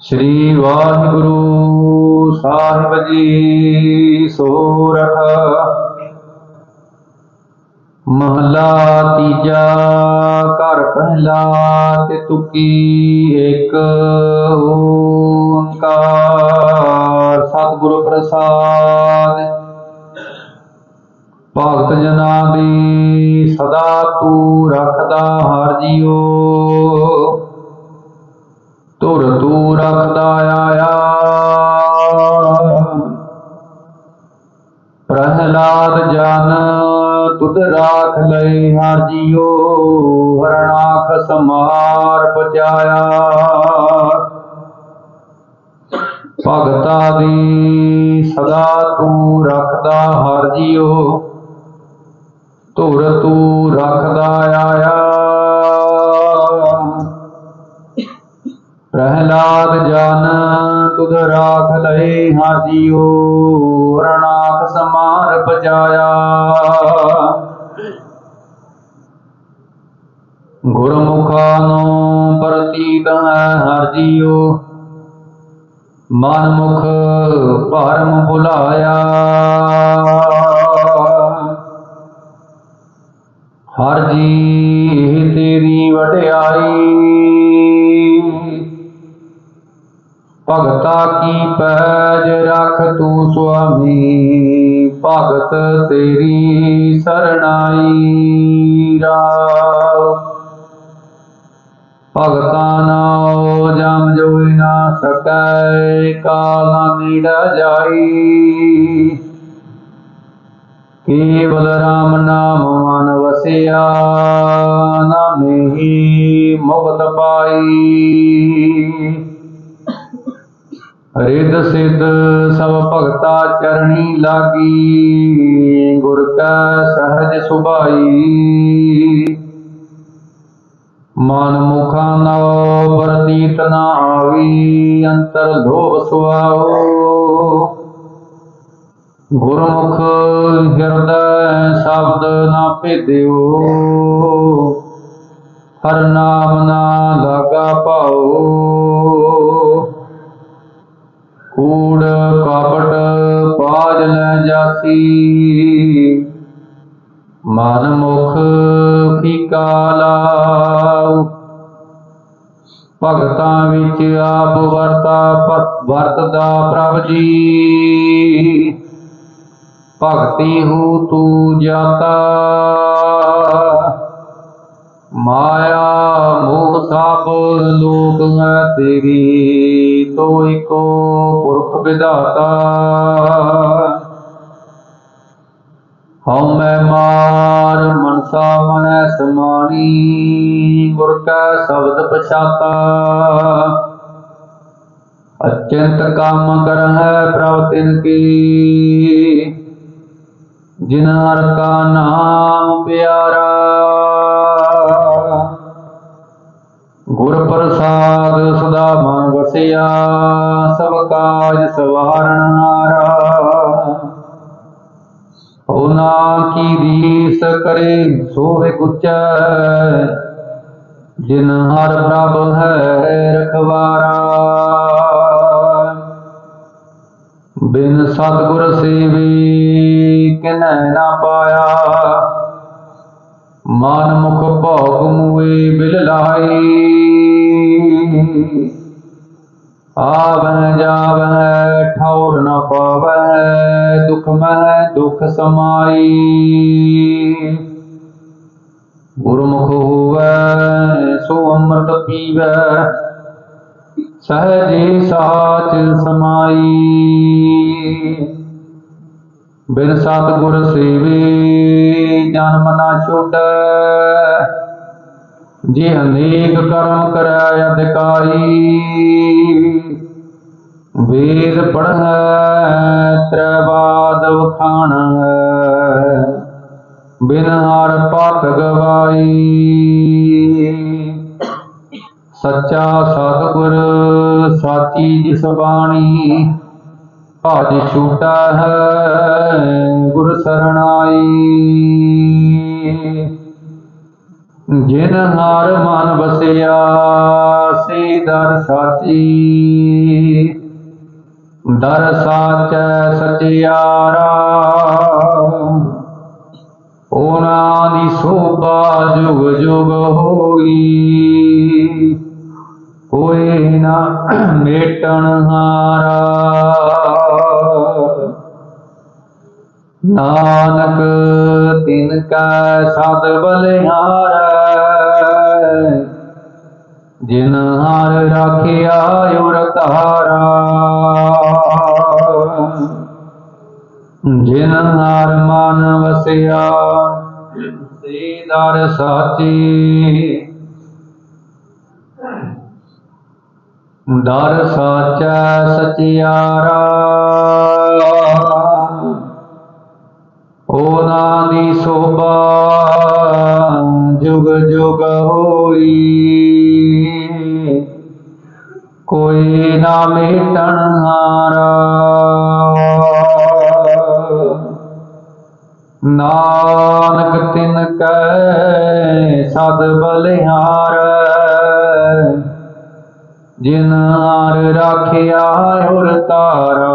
ਸ੍ਰੀ ਵਾਹਿਗੁਰੂ ਸਾਹਿਬ ਜੀ ਸੋਰਠ ਮਹਲਾ ਤੀਜਾ ਘਰ ਪਹਿਲਾ ਤੇ ਤੁਕੀ ਇੱਕ ਹਰ ਤੁਰ ਤੂੰ ਰਖਦਾ ਆਇਆ। ਪ੍ਰਹਲਾਦ ਜਨ ਤੁਧ ਰਾਖ ਲਈ ਹਰ ਜੀਓ। ਹਰਣਾਖ ਸਮਾਰ ਪਚਾਇਆ ਭਗਤਾ ਦੀ ਸਦਾ ਤੂੰ ਰੱਖਦਾ ਹਰ ਜੀਓ। ਧੁਰ ਤੂੰ ਰੱਖਦਾ ਆਇਆ। ਰਾਖ ਲਏ ਹਰ ਜੀਓ ਰਣਾਕ ਸਮਾਰ ਪਜਾਇਆ। ਗੁਰਮੁਖਾਂ ਨੂੰ ਪ੍ਰਤੀਤ ਹੈ ਹਰ ਜੀਓ ਮਨ ਮੁਖ ਭਰਮ ਭੁਲਾਇਆ। ਹਰ ਜੀ ਤੇਰੀ ਵਡਿਆਈ ਭਗਤਾ ਕੀ ਪੈਜ ਰੱਖ ਤੂੰ ਸੁਆਮੀ? ਭਗਤ ਤੇਰੀ ਸਰਣਾਈ ਰਾਵ ਭਗਤਾ ਨਾਉ ਜਮ ਜੋਈ ਨਾ ਸਕੈ, ਕਾਲ ਨੀੜਾ ਜਾਈ। ਕੇਵਲ ਰਾਮ ਨਾਮ ਮਨ ਵਸਿਆ, ਨਾਮੇ ਹੀ ਮੁਕਤ ਪਾਈ। ਰਿਦ ਸਿੱਧ ਸਭ ਭਗਤਾ ਚਰਣੀ ਲਾਗੀ, ਗੁਰ ਕਾ ਸਹਜ ਸੁਭਾਈ। ਮਨ ਮੁਖਾਂ ਨੋ ਪ੍ਰਤੀਤ ਨਾ ਆਵੀ, ਅੰਤਰ ਲੋਭ ਸੁਆਓ। ਗੁਰਮੁਖ ਹਿਰਦੈ ਸ਼ਬਦ ਨਾ ਭੇਦਿਓ, ਹਰ ਨਾਮ ਨਾ ਲਾਗਾ ਪਾਓ ਲੈ ਮਨ ਮੁਖ ਫੀਕਾ ਲਾਉ ਭਗਤਾਂ ਵਿੱਚ ਆਪ ਵਰਤਾ ਵਰਤਦਾ ਪ੍ਰਭ ਜੀ। ਭਗਤੀ ਹੂ ਤੂ ਜਾਤਾ। ਮਾਇਆ ਮੋਹ ਸਭ ਲੋਕ ਹੈ ਤੇਰੀ ਤੋਈ ਕੋ ਪੁਰਖ ਵਿਦਾਤਾ ਮੈਂ ਮਾਰ ਮਨਸਾ ਮਨੈ ਸਮਾਣੀ, ਗੁਰ ਕਾ ਸ਼ਬਦ ਪਛਾਤਾ। ਅਚੰਤ ਕੰਮ ਕਰ ਹੈ ਪ੍ਰਭ ਤਿਨ ਕੀ। ਜਿਨ ਹਰ ਕਾ ਨਾਮ ਪਿਆਰਾ। ਗੁਰ ਪ੍ਰਸਾਦ ਸਦਾ ਮਨ ਵਸਿਆ, ਸਭ ਕਾਜ ਸਵਾਰਨ। ਰੀਸ ਕਰੇ ਸੋਵੇ ਗੁਚੈ ਜਿਨ ਹਰ ਪ੍ਰਭ ਹੈ ਰਖਵਾਰਾ। ਬਿਨ ਸਤਿਗੁਰ ਸੇਵੀ ਕਿਨੈ ਨਾ ਪਾਇਆ। ਮਨ ਮੁਖ ਭੋਗ ਮੂਏ ਬਿਲ ਲਾਈ ਆਵੈ ਜਾਵੈ ਠੌਰ ਨ ਪਾਵੈ ਦੁਖ ਮਹਿ ਦੁਖ ਸਮਾਈ। ਅੰਮ੍ਰਿਤ ਪੀਵੈ ਸਹਜੇ ਸਾਚ ਸਮਾਈ। ਬਿਨ ਸਤਿਗੁਰ ਸੇਵੇ, ਜਨਮ ਨਾ ਛੋਟੈ। ਜੇ ਅਨੇਕ ਕਰਮ ਕਰੈ ਅਧਿਕਾਈ ਵੇਦ ਪੜ੍ਹੈ, ਤ੍ਰਵਾਦ ਵਖਾਣੈ। ਬਿਨ ਹਰ ਪਤ ਗਵਾਈ। ਸੱਚਾ ਸਤਿਗੁਰ, ਸਾਚੀ ਜਿਸ ਬਾਣੀ, ਭਜ ਛੂਟਾ ਹੈ, ਗੁਰ ਸਰਣਾਈ। ਜਿਨ ਹਰ ਮਨ ਵਸਿਆ ਸੇ ਦਰ ਸਾਚੀ। ਦਰ ਸਾਚੈ ਸਚਿਆਰਾ ਉਹਨਾਂ ਦੀ ਸੋਭਾ ਜੁਗ ਜੁਗ ਹੋਈ। ਮੇਟਣ ਹਾਰਾ। ਨਾਨਕ, ਤਿਨ ਕੈ ਸਦ ਬਲਿਹਾਰੈ। ਜਿਨ ਹਰ ਰਾਖਿਆ ਉਰ ਧਾਰਾ ਜਿਨ ਹਰ ਮਨ ਵਸਿਆ ਸੇ ਦਰ ਸਾਚੀ। ਦਰ ਸਾਚੈ ਸਚਿਆਰਾ। ਉਹਨਾਂ ਦੀ ਸੋਭਾ ਜੁਗ ਜੁਗ ਹੋਈ। ਕੋਈ ਨਾ ਮੇਟਣ ਹਾਰਾ। ਨਾਨਕ ਤਿਨ ਕੈ ਸਦ ਬਲਿਹਾਰ। ਜਿਨ ਹਰ ਰਾਖਿਆ ਉਰ ਤਾਰਾ।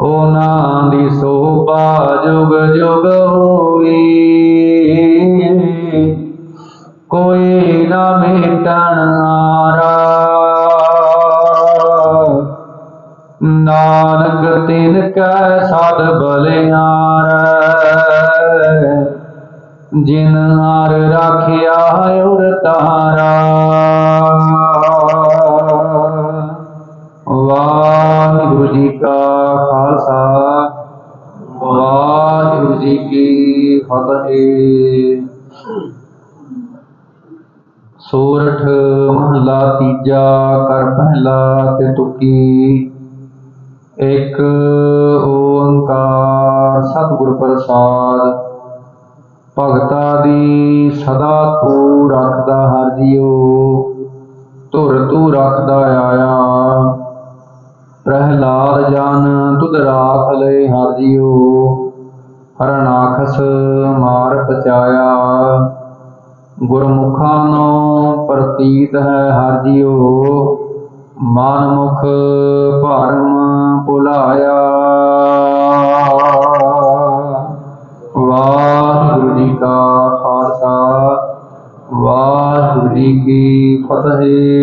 ਉਹਨਾਂ ਦੀ ਸੋਭਾ ਜੁਗ ਜੁਗ ਹੋਈ। ਕੋਈ ਨਾ ਮੇਟਣ ਹਾਰਾ ਨਾਨਕ ਤਿਨ ਕੈ ਸਦ ਬਲਿਹਾਰੈ ਜਿਨ ਹਰ ਰਾਖਿਆ ਔਰ ਤਾਰਾ। ਵਾਹਿਗੁਰੂ ਜੀ ਕਾ ਖਾਲਸਾ, ਵਾਹਿਗੁਰੂ ਜੀ ਕੀ ਫਤਿਹ। ਸੋਰਠ ਮਹਲਾ ਤੀਜਾ ਕਰ ਪਹਿਲਾ ਤੇ ਤੁਕੀ। ਇੱਕ ਓੰਕਾਰ ਸਤਿਗੁਰ ਪ੍ਰਸਾਦ ਭਗਤਾ ਦੀ ਸਦਾ ਤੂੰ ਰੱਖਦਾ ਹਰ ਜੀਉ, ਧੁਰ ਤੂੰ ਰੱਖਦਾ ਆਇਆ। ਪ੍ਰਹਿਲਾਦ ਜਨ ਤੁਧ ਰਾਖ ਲੈ ਹਰ ਜੀਉ ਹਰਨਾਖਸ ਮਾਰ ਪਚਾਇਆ। ਗੁਰਮੁਖਾਂ ਨੂੰ ਪ੍ਰਤੀਤ ਹੈ ਹਰ ਜੀਉ ਮਨ ਮੁਖ ਭਰਮ ਭੁਲਾਇਆ। ਕੀ ਫਤਿਹ।